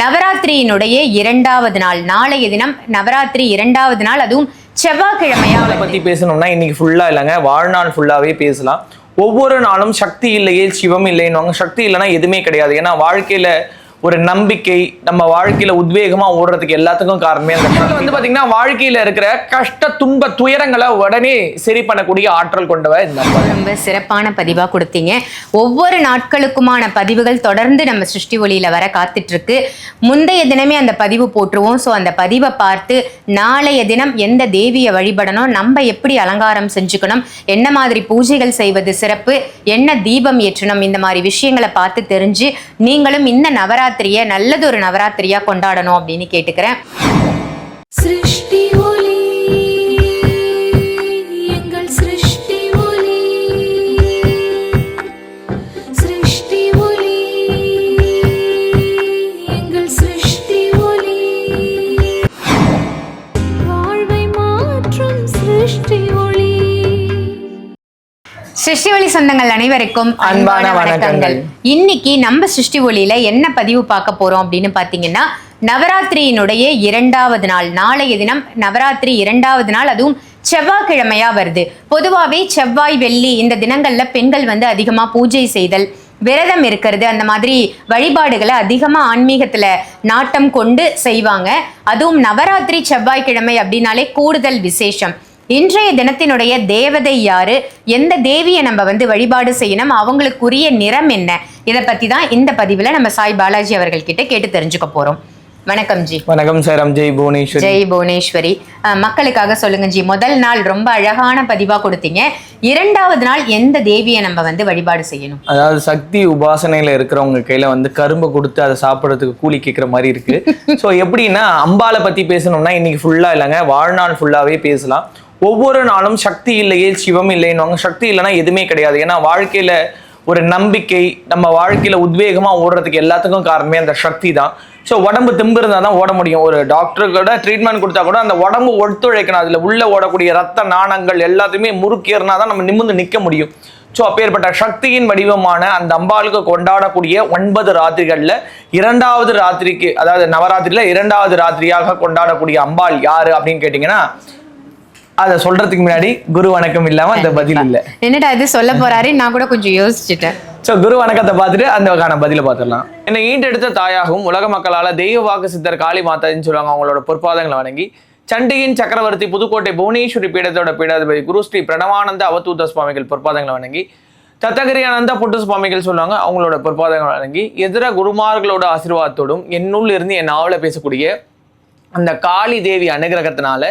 நவராத்திரியினுடைய இரண்டாவது நாள். நாளைய தினம் நவராத்திரி இரண்டாவது நாள். அதுவும் செவ்வாய்க்கிழமையா அதை பத்தி பேசணும்னா இன்னைக்கு ஃபுல்லா இல்லைங்க. வாழ்நாள் ஃபுல்லாவே பேசலாம். ஒவ்வொரு நாளும் சக்தி இல்லையே சிவம் இல்லைன்னு சக்தி இல்லைன்னா எதுவுமே கிடையாது. ஏன்னா வாழ்க்கையில ஒரு நம்பிக்கை நம்ம வாழ்க்கையில உத்வேகமா ஓடுறதுக்கு எல்லாத்துக்கும் காரணமே வந்து பாத்தீங்கன்னா வாழ்க்கையில இருக்கிற கஷ்ட துன்ப துயரங்களை உடனே சரி பண்ணக்கூடிய ஆற்றல் கொண்டவ இந்த ரொம்ப சிறப்பான பதிவா கொடுத்தீங்க. ஒவ்வொரு நாட்களுக்குமான பதிவுகள் தொடர்ந்து நம்ம சிருஷ்டி ஒளியில வர காத்துட்டு இருக்கு முந்தைய தினமே அந்த பதிவு போட்டுருவோம். ஸோ அந்த பதிவை பார்த்து நாளைய தினம் எந்த தேவியை வழிபடணும் நம்ம எப்படி அலங்காரம் செஞ்சுக்கணும் என்ன மாதிரி பூஜைகள் செய்வது சிறப்பு என்ன தீபம் ஏற்றணும் இந்த மாதிரி விஷயங்களை பார்த்து தெரிஞ்சு நீங்களும் இந்த நவராத்திரியை நல்லதொரு நவராத்திரியா கொண்டாடணும் அப்படின்னு கேட்டுக்கிறேன். சிருஷ்டி ஒளி சொந்தங்கள் அனைவருக்கும் அன்பான வணக்கங்கள். இன்னைக்கு நம்ம சிருஷ்டி ஒளியில என்ன பதிவு பார்க்க போறோம் அப்படின்னு பாத்தீங்கன்னா நவராத்திரியினுடைய இரண்டாவது நாள் நாளைய தினம் நவராத்திரி இரண்டாவது நாள் அதுவும் செவ்வாய்க்கிழமையா வருது. பொதுவாகவே செவ்வாய் வெள்ளி இந்த தினங்கள்ல பெண்கள் வந்து அதிகமா பூஜை செய்தல் விரதம் இருக்கிறது அந்த மாதிரி வழிபாடுகளை அதிகமா ஆன்மீகத்துல நாட்டம் கொண்டு செய்வாங்க. அதுவும் நவராத்திரி செவ்வாய்க்கிழமை அப்படின்னாலே கூடுதல் விசேஷம். இன்றைய தினத்தினுடைய தேவதை யாரு? எந்த தேவியை நம்ம வந்து வழிபாடு செய்யணும்? அவங்களுக்குரிய நிறம் என்ன? இதை பத்தி தான் இந்த பதிவுல நம்ம சாய் பாலாஜி அவர்கள் கிட்ட கேட்டு தெரிஞ்சுக்க போறோம். வணக்கம் ஜி. வணக்கம் சார். ஜெய் புவனேஸ்வரி ஜெய் புவனேஸ்வரி. மக்களுக்காக சொல்லுங்க ஜி. முதல் நாள் ரொம்ப அழகான பதிவா கொடுத்தீங்க. இரண்டாவது நாள் எந்த தேவியை நம்ம வந்து வழிபாடு செய்யணும்? அதாவது சக்தி உபாசனையில இருக்கிறவங்க கையில வந்து கரும்பை கொடுத்து அதை சாப்பிட்றதுக்கு கூலி கேட்குற மாதிரி இருக்கு. ஸோ எப்படின்னா அம்பாலை பத்தி பேசணும்னா இன்னைக்கு ஃபுல்லா இல்லைங்க. வாழ்நாள் ஃபுல்லாவே பேசலாம். ஒவ்வொரு நாளும் சக்தி இல்லையே சிவம் இல்லைன்னு சக்தி இல்லைன்னா எதுவுமே கிடையாது. ஏன்னா வாழ்க்கையில ஒரு நம்பிக்கை நம்ம வாழ்க்கையில உத்வேகமா ஓடுறதுக்கு எல்லாத்துக்கும் காரணமே அந்த சக்தி தான். ஸோ உடம்பு திரும்ப இருந்தால் தான் ஓட முடியும். ஒரு டாக்டர் கூட ட்ரீட்மெண்ட் கொடுத்தா கூட அந்த உடம்பு ஒத்துழைக்கணும். அதில் உள்ள ஓடக்கூடிய ரத்த நாணங்கள் எல்லாத்தையுமே முறுக்கேறினா தான் நம்ம நிமிர்ந்து நிற்க முடியும். ஸோ அப்பேற்பட்ட சக்தியின் வடிவமான அந்த அம்பாளுக்கு கொண்டாடக்கூடிய ஒன்பது ராத்திரிகளில் இரண்டாவது ராத்திரிக்கு அதாவது நவராத்திரியில் இரண்டாவது ராத்திரியாக கொண்டாடக்கூடிய அம்பாள் யார் அப்படின்னு கேட்டிங்கன்னா அதை சொல்றதுக்கு முன்னாடி குரு வணக்கம் இல்லாம அந்த பதில் இல்லை. என்னடா இது சொல்ல போறாரு? நான் கூட கொஞ்சம் யோசிச்சுட்டேன். ஸோ குரு வணக்கத்தை பார்த்துட்டு அந்த பதில பார்த்துடலாம். என்னை ஈண்டெடுத்த தாயாகவும் உலக மக்களால தெய்வ வாக்கு சித்தர் காளி மாதான்னு சொல்லுவாங்க அவங்களோட பொற்பாதங்களை வணங்கி சண்டியின் சக்கரவர்த்தி புதுக்கோட்டை புவனேஸ்வரி பீடத்தோட பீடாதிபதி குரு ஸ்ரீ பிரணவானந்த அவதூத சுவாமிகள் பொற்பாதங்களை வணங்கி தத்தகிரி ஆனந்த புட்டு சுவாமிகள் சொல்லுவாங்க அவங்களோட பொற்பாதங்களை வணங்கி எதிர குருமார்களோட ஆசீர்வாதத்தோடும் என்னுள் இருந்து என் நாவல பேசக்கூடிய அந்த காளி தேவி அனுகிரகத்தினால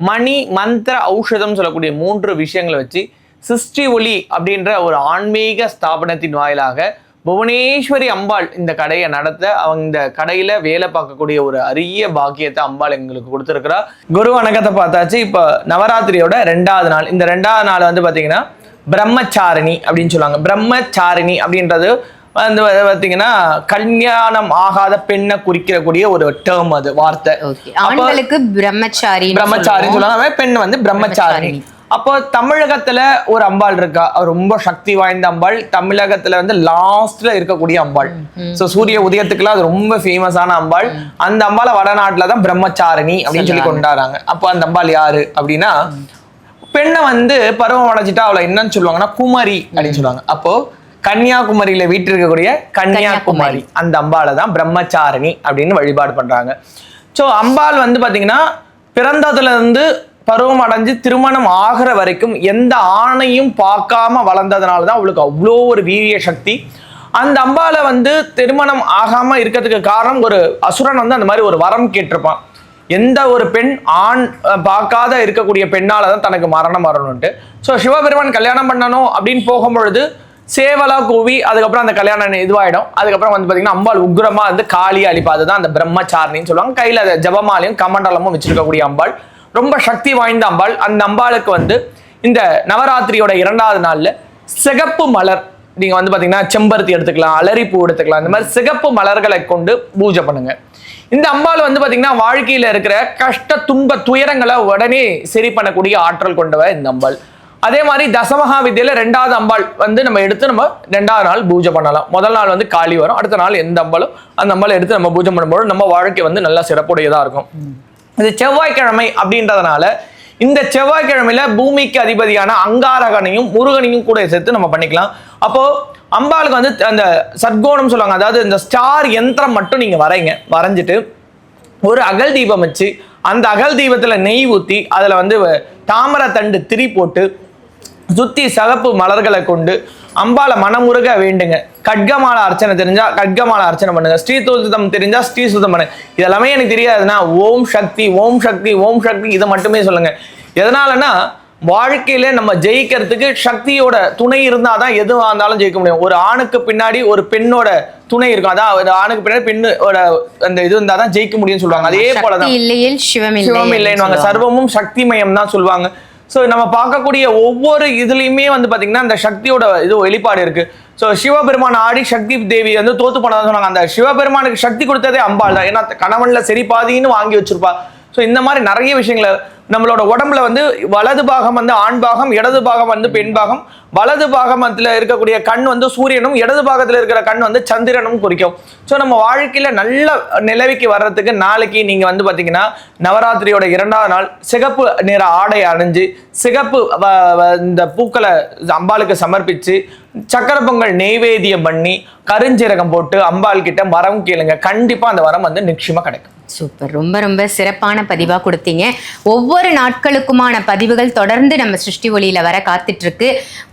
மணி மந்திர ஔஷதம் சொல்லக்கூடிய மூன்று விஷயங்களை வச்சு சிருஷ்டி ஒளி அப்படின்ற ஒரு ஆன்மீக ஸ்தாபனத்தின் வாயிலாக புவனேஸ்வரி அம்பாள் இந்த கடையை நடத்த அவங்க இந்த கடையில வேலை பார்க்கக்கூடிய ஒரு அரிய பாக்கியத்தை அம்பாள் எங்களுக்கு கொடுத்துருக்குறா. குரு வணக்கத்தை பார்த்தாச்சு. இப்போ நவராத்திரியோட ரெண்டாவது நாள். இந்த ரெண்டாவது நாள் வந்து பார்த்தீங்கன்னா பிரம்மச்சாரிணி அப்படின்னு சொல்லுவாங்க. பிரம்மச்சாரிணி அப்படின்றது வந்து பார்த்தீங்கன்னா கல்யாணம் ஆகாத பெண்ணை குறிக்கக்கூடிய ஒரு டேர்ம் அது வார்த்தை. ஆண்களுக்கு பிரம்மச்சாரி பிரம்மச்சாரின்னு சொல்லுவாங்க. பெண் வந்து பிரம்மச்சாரிணி அப்போ தமிழகத்துல ஒரு அம்பாள் இருக்கா? ரொம்ப சக்தி வாய்ந்த அம்பாள். தமிழகத்துல வந்து லாஸ்ட்ல இருக்கக்கூடிய அம்பாள். சோ சூரிய உதயத்துக்குலாம் அது ரொம்ப ஃபேமஸான அம்பாள். அந்த அம்பாளை வடநாட்டுல தான் பிரம்மச்சாரிணி அப்படின்னு சொல்லி கொண்டாடுறாங்க. அப்போ அந்த அம்பாள் யாரு அப்படின்னா பெண்ணை வந்து பருவம் அடைஞ்சிட்டா அவளை என்னன்னு சொல்லுவாங்கன்னா குமரி அப்படின்னு சொல்லுவாங்க. அப்போ கன்னியாகுமரியில வீட்டு இருக்கக்கூடிய கன்னியாகுமரி. அந்த அம்பாளை தான் பிரம்மச்சாரிணி அப்படின்னு வழிபாடு பண்றாங்க. ஸோ அம்பாள் வந்து பாத்தீங்கன்னா பிறந்ததுல இருந்து பருவம் அடைஞ்சு திருமணம் ஆகிற வரைக்கும் எந்த ஆணையும் பார்க்காம வளர்ந்ததுனால தான் அவளுக்கு அவ்வளோ ஒரு வீரிய சக்தி. அந்த அம்பாளை வந்து திருமணம் ஆகாம இருக்கிறதுக்கு காரணம் ஒரு அசுரன் வந்து அந்த மாதிரி ஒரு வரம் கேட்டிருப்பான். எந்த ஒரு பெண் ஆண் பார்க்காத இருக்கக்கூடிய பெண்ணால தான் தனக்கு மரணம் வரணும்ட்டு ஸோ சிவபெருமான் கல்யாணம் பண்ணணும் அப்படின்னு போகும்பொழுது சேவலா கூவி அதுக்கப்புறம் அந்த கல்யாணம் இதுவாயிடும். அதுக்கப்புறம் வந்து பார்த்தீங்கன்னா அம்பாள் உக்ரமா வந்து காளி அழிப்பா அதுதான் அந்த பிரம்மச்சாரணின்னு சொல்லுவாங்க. கையில் அதை ஜபமாலையும் கமண்டலமும் வச்சிருக்கக்கூடிய அம்பாள். ரொம்ப சக்தி வாய்ந்த அம்பாள். அந்த அம்பாளுக்கு வந்து இந்த நவராத்திரியோட இரண்டாவது நாள்ல சிகப்பு மலர் நீங்க வந்து பாத்தீங்கன்னா செம்பருத்தி எடுத்துக்கலாம் அலரிப்பூ எடுத்துக்கலாம் இந்த மாதிரி சிகப்பு மலர்களை கொண்டு பூஜை பண்ணுங்க. இந்த அம்பாள் வந்து பாத்தீங்கன்னா வாழ்க்கையில இருக்கிற கஷ்ட துன்ப துயரங்களை உடனே சரி பண்ணக்கூடிய ஆற்றல் கொண்டவ இந்த அம்பாள். அதே மாதிரி தசமகா வித்தியில ரெண்டாவது அம்பாள் வந்து நம்ம எடுத்து நம்ம ரெண்டாவது நாள் பூஜை பண்ணலாம். முதல் நாள் வந்து காளி வரும். அடுத்த நாள் எந்த அம்பாலும் அந்த அம்பாளை எடுத்து நம்ம பூஜை பண்ணும்போது நம்ம வாழ்க்கை வந்து நல்லா சிறப்புடையதா இருக்கும். இது செவ்வாய்க்கிழமை அப்படின்றதுனால இந்த செவ்வாய்க்கிழமையில பூமிக்கு அதிபதியான அங்காரகனையும் முருகனையும் கூட சேர்த்து நம்ம பண்ணிக்கலாம். அப்போ அம்பாளுக்கு வந்து அந்த சத்கோணம் சொல்லுவாங்க. அதாவது இந்த ஸ்டார் யந்திரம் மட்டும் நீங்க வரைங்க. வரைஞ்சிட்டு ஒரு அகல் தீபம் வச்சு அந்த அகல் தீபத்துல நெய் ஊத்தி அதுல வந்து தாமரை தண்டு திரி போட்டு சுத்தி சகப்பு மலர்களை கொண்டு அம்பால மனமுருக வேண்டுங்க. கட்கமால அர்ச்சனை தெரிஞ்சா கட்கமால அர்ச்சனை பண்ணுங்க. ஸ்ரீ துல்தம் தெரிஞ்சா ஸ்ரீ சுத்தம் பண்ணுங்க. இதெல்லாமே எனக்கு தெரியாதுன்னா ஓம் சக்தி ஓம் சக்தி ஓம் சக்தி இதை மட்டுமே சொல்லுங்க. எதனாலனா வாழ்க்கையில நம்ம ஜெயிக்கிறதுக்கு சக்தியோட துணை இருந்தாதான் எதுவாக இருந்தாலும் ஜெயிக்க முடியும். ஒரு ஆணுக்கு பின்னாடி ஒரு பெண்ணோட துணை இருக்கும். அதான் ஒரு ஆணுக்கு பின்னாடி பெண்ணோட அந்த இது இருந்தாதான் ஜெயிக்க முடியும்னு சொல்லுவாங்க. அதே போலதான். சக்தி இல்லையில் சிவம் இல்லை சிவம் இல்லைன்னு சர்வமும் சக்திமயம் தான் சொல்லுவாங்க. ஸோ நம்ம பார்க்கக்கூடிய ஒவ்வொரு இதுலயுமே வந்து பாத்தீங்கன்னா அந்த சக்தியோட இது வெளிப்பாடு இருக்கு. ஸோ சிவபெருமான் ஆடி சக்தி தேவி வந்து தோத்து போனதான் சொன்னாங்க. அந்த சிவபெருமானுக்கு சக்தி கொடுத்ததே அம்பாள் தான். ஏன்னா கணவன்ல சரி பாதின்னு வாங்கி வச்சிருப்பா. ஸோ இந்த மாதிரி நிறைய விஷயங்களை நம்மளோட உடம்புல வந்து வலது பாகம் வந்து ஆண் பாகம் இடது பாகம் வந்து பெண் பாகம். வலது பாகமத்தில் இருக்கக்கூடிய கண் வந்து சூரியனும் இடது பாகத்தில் இருக்கிற கண் வந்து சந்திரனும் குறிக்கும். ஸோ நம்ம வாழ்க்கையில் நல்ல நிலவிக்கு வர்றதுக்கு நாளைக்கு நீங்கள் வந்து பார்த்தீங்கன்னா நவராத்திரியோட இரண்டாவது நாள் சிகப்பு நிற ஆடை அணிஞ்சு சிகப்பு இந்த பூக்களை அம்பாளுக்கு சமர்ப்பித்து சக்கர பொங்கல் நெய்வேதியம் பண்ணி கருஞ்சீரகம் போட்டு அம்பாள் கிட்ட வரம் கேளுங்க. கண்டிப்பாக அந்த வரம் வந்து நிச்சயமாக கிடைக்கும். சூப்பர். ரொம்ப ரொம்ப சிறப்பான பதிவாக கொடுத்தீங்க. ஒவ்வொரு ஒவ்வொரு நாட்களுக்குமான பதிவுகள் தொடர்ந்து நம்ம சிருஷ்டி ஒளியில் வர காத்துட்ருக்கு.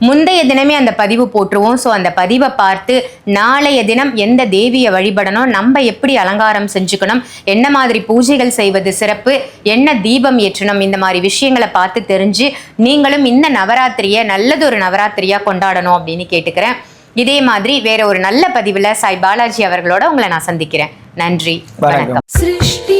முந்தைய தினமே அந்த பதிவு போட்டுருவோம். ஸோ அந்த பதிவை பார்த்து நாளைய தினம் எந்த தேவியை வழிபடணும் நம்ம எப்படி அலங்காரம் செஞ்சுக்கணும் என்ன மாதிரி பூஜைகள் செய்வது சிறப்பு என்ன தீபம் ஏற்றணும் இந்த மாதிரி விஷயங்களை பார்த்து தெரிஞ்சு நீங்களும் இந்த நவராத்திரியை நல்லதொரு நவராத்திரியாக கொண்டாடணும் அப்படின்னு கேட்டுக்கிறேன். இதே மாதிரி வேற ஒரு நல்ல பதிவில் சாய் பாலாஜி அவர்களோட உங்களை நான் சந்திக்கிறேன். நன்றி. வணக்கம். சிருஷ்டி